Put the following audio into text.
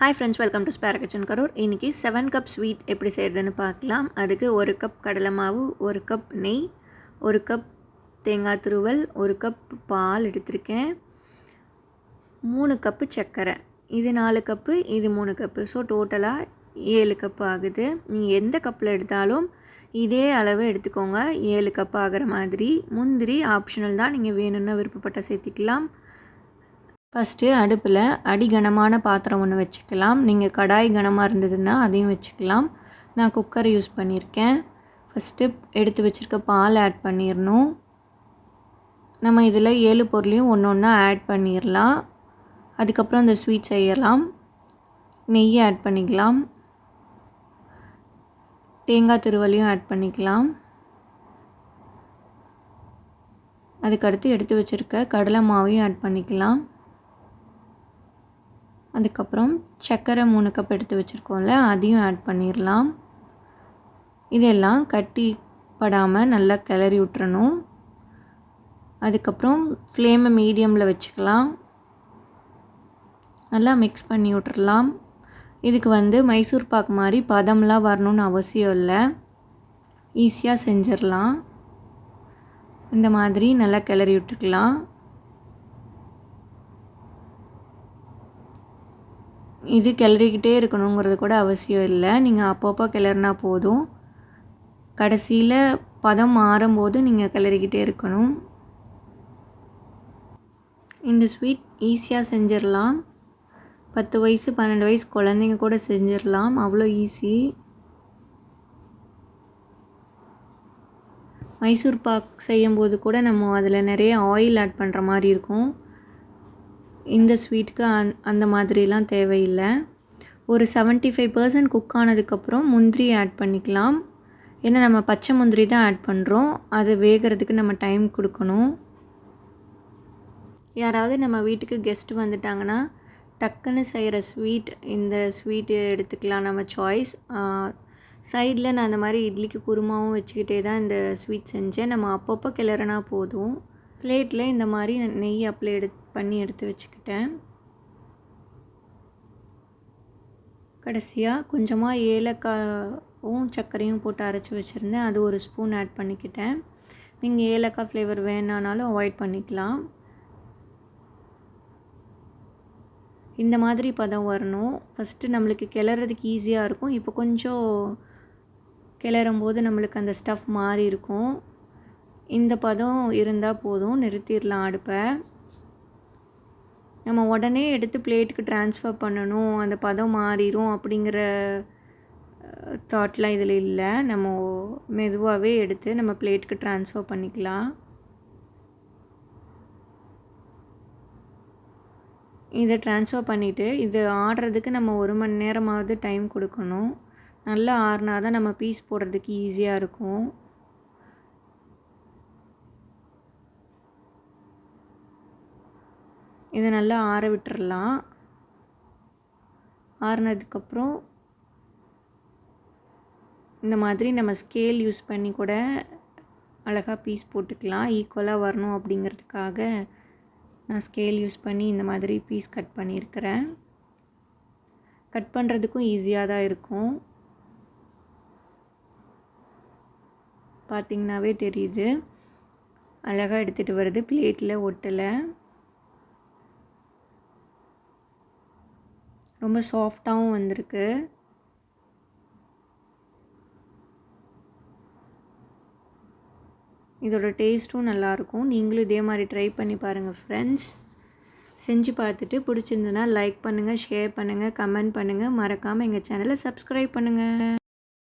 Hi friends welcome to spare kitchen Karur இன்றைக்கி seven cup sweet எப்படி செய்கிறதுன்னு பார்க்கலாம். அதுக்கு ஒரு கப் கடலை மாவு ஒரு கப் நெய் ஒரு கப் தேங்காய் துருவல் ஒரு கப் பால் எடுத்திருக்கேன். மூணு கப்பு சர்க்கரை. இது நாலு கப்பு இது மூணு கப்பு ஸோ டோட்டலாக ஏழு கப்பு ஆகுது. நீங்கள் எந்த கப்பில் எடுத்தாலும் இதே அளவு எடுத்துக்கோங்க. ஏழு கப் ஆகிற மாதிரி. முந்திரி ஆப்ஷனல் தான் நீங்கள் வேணும்னா விருப்பப்பட்ட சேர்த்திக்கலாம். ஃபஸ்ட்டு அடுப்பில் அடிகனமான பாத்திரம் ஒன்று வச்சுக்கலாம். நீங்கள் கடாய் கனமாக இருந்ததுன்னா அதையும் வச்சுக்கலாம். நான் குக்கர் யூஸ் பண்ணியிருக்கேன் ஃபஸ்ட்டு எடுத்து வச்சுருக்க பால் ஆட் பண்ணிடணும் நம்ம இதில் ஏழு பொருளையும் ஒன்று ஒன்றா ஆட் பண்ணிடலாம் அதுக்கப்புறம் அந்த ஸ்வீட் செய்யலாம். நெய் ஆட் பண்ணிக்கலாம். தேங்காய் திருவலையும் ஆட் பண்ணிக்கலாம். அதுக்கடுத்து எடுத்து வச்சுருக்க கடலை மாவையும் ஆட் பண்ணிக்கலாம். அதுக்கப்புறம் சர்க்கரை மூணு கப் எடுத்து வச்சுருக்கோம்ல அதையும் ஆட் பண்ணிடலாம் இதெல்லாம் கட்டி படாமல் நல்லா கிளறி விட்டுறணும். அதுக்கப்புறம் ஃப்ளேமை மீடியமில் வச்சுக்கலாம். நல்லா மிக்ஸ் பண்ணி விட்டுறலாம் இதுக்கு வந்து மைசூர் பாக் மாதிரி பதம்லாம் வரணும்னு அவசியம் இல்லை. ஈஸியாக செஞ்சிடலாம் இந்த மாதிரி நல்லா கிளறி விட்டுக்கலாம். இது கிளறிக்கிட்டே இருக்கணுங்கிறது கூட அவசியம் இல்லை. நீங்கள் அப்பப்போ கிளறினா போதும். கடைசியில் பதம் மாறும்போது நீங்கள் கிளறிக்கிட்டே இருக்கணும். இந்த ஸ்வீட் ஈஸியாக செஞ்சிடலாம் பத்து வயசு பன்னெண்டு வயசு குழந்தைங்க கூட செஞ்சிடலாம் அவ்வளோ ஈஸி. மைசூர் பாக் செய்யும்போது கூட நம்ம அதில் நிறைய ஆயில் ஆட் பண்ணுற மாதிரி இருக்கும். இந்த ஸ்வீட்டுக்கு அந் அந்த மாதிரிலாம் தேவையில்லை. ஒரு செவன்ட்டி ஃபைவ் பர்சன்ட் குக் ஆனதுக்கப்புறம் முந்திரி ஆட் பண்ணிக்கலாம். ஏன்னா நம்ம பச்சை முந்திரி தான் ஆட் பண்ணுறோம் அது வேகிறதுக்கு நம்ம டைம் கொடுக்கணும். யாராவது நம்ம வீட்டுக்கு கெஸ்ட் வந்துட்டாங்கன்னா டக்குன்னு செய்கிற ஸ்வீட் இந்த ஸ்வீட்டு எடுத்துக்கலாம் நம்ம சாய்ஸ் சைடில் நான் அந்த மாதிரி இட்லிக்கு குருமாவும் வச்சுக்கிட்டே தான் இந்த ஸ்வீட் செஞ்சேன். நம்ம அப்பப்போ கிளறினா போதும். பிளேட்டில் இந்த மாதிரி நெய் அப்ளை எடு பண்ணி எடுத்து வச்சுக்கிட்டேன். கடைசியாக கொஞ்சமாக ஏலக்காயும் சர்க்கரையும் போட்டு அரைச்சி வச்சுருந்தேன். அது ஒரு ஸ்பூன் ஆட் பண்ணிக்கிட்டேன். நீங்கள் ஏலக்காய் ஃப்ளேவர் வேணானாலும் அவாய்ட் பண்ணிக்கலாம். இந்த மாதிரி பதம் வரணும். ஃபஸ்ட்டு நம்மளுக்கு கிளறதுக்கு ஈஸியாக இருக்கும். இப்போ கொஞ்சம் கிளறும் போது நம்மளுக்கு அந்த ஸ்டஃப் மாறி இருக்கும் இந்த பதம் இருந்தால் போதும் நிறுத்திடலாம் அடுப்பை. நம்ம உடனே எடுத்து பிளேட்டுக்கு ட்ரான்ஸ்ஃபர் பண்ணணும் அந்த பதம் மாறிடும் அப்படிங்கிற தாட்லாம் இதில் இல்லை. நம்ம மெதுவாகவே எடுத்து நம்ம பிளேட்டுக்கு ட்ரான்ஸ்ஃபர் பண்ணிக்கலாம். இதை ட்ரான்ஸ்ஃபர் பண்ணிவிட்டு இது ஆடுறதுக்கு நம்ம ஒரு மணி நேரமாவது டைம் கொடுக்கணும். நல்லா ஆறுனா தான் நம்ம பீஸ் போடுறதுக்கு ஈஸியாக இருக்கும். இதை நல்லா ஆற விட்டுறலாம். ஆறுனதுக்கப்புறம் இந்த மாதிரி நம்ம ஸ்கேல் யூஸ் பண்ணி கூட அழகாக பீஸ் போட்டுக்கலாம். ஈக்குவலாக வரணும் அப்படிங்கிறதுக்காக நான் ஸ்கேல் யூஸ் பண்ணி இந்த மாதிரி பீஸ் கட் பண்ணியிருக்கிறேன். கட் பண்ணுறதுக்கும் ஈஸியாக தான் இருக்கும். பார்த்திங்கனாவே தெரியுது. அழகாக எடுத்துகிட்டு வருது. பிளேட்டில் ஒட்டலை. ரொம்ப சாஃப்டாகவும் வந்திருக்கு. இதோட டேஸ்ட்டும் நல்லாயிருக்கும் நீங்களும் இதே மாதிரி ட்ரை பண்ணி பாருங்கள் ஃப்ரெண்ட்ஸ் செஞ்சு பார்த்துட்டு பிடிச்சிருந்ததுன்னா லைக் பண்ணுங்கள் ஷேர் பண்ணுங்கள் கமெண்ட் பண்ணுங்கள் மறக்காமல் எங்கள் சேனலை சப்ஸ்கிரைப் பண்ணுங்கள்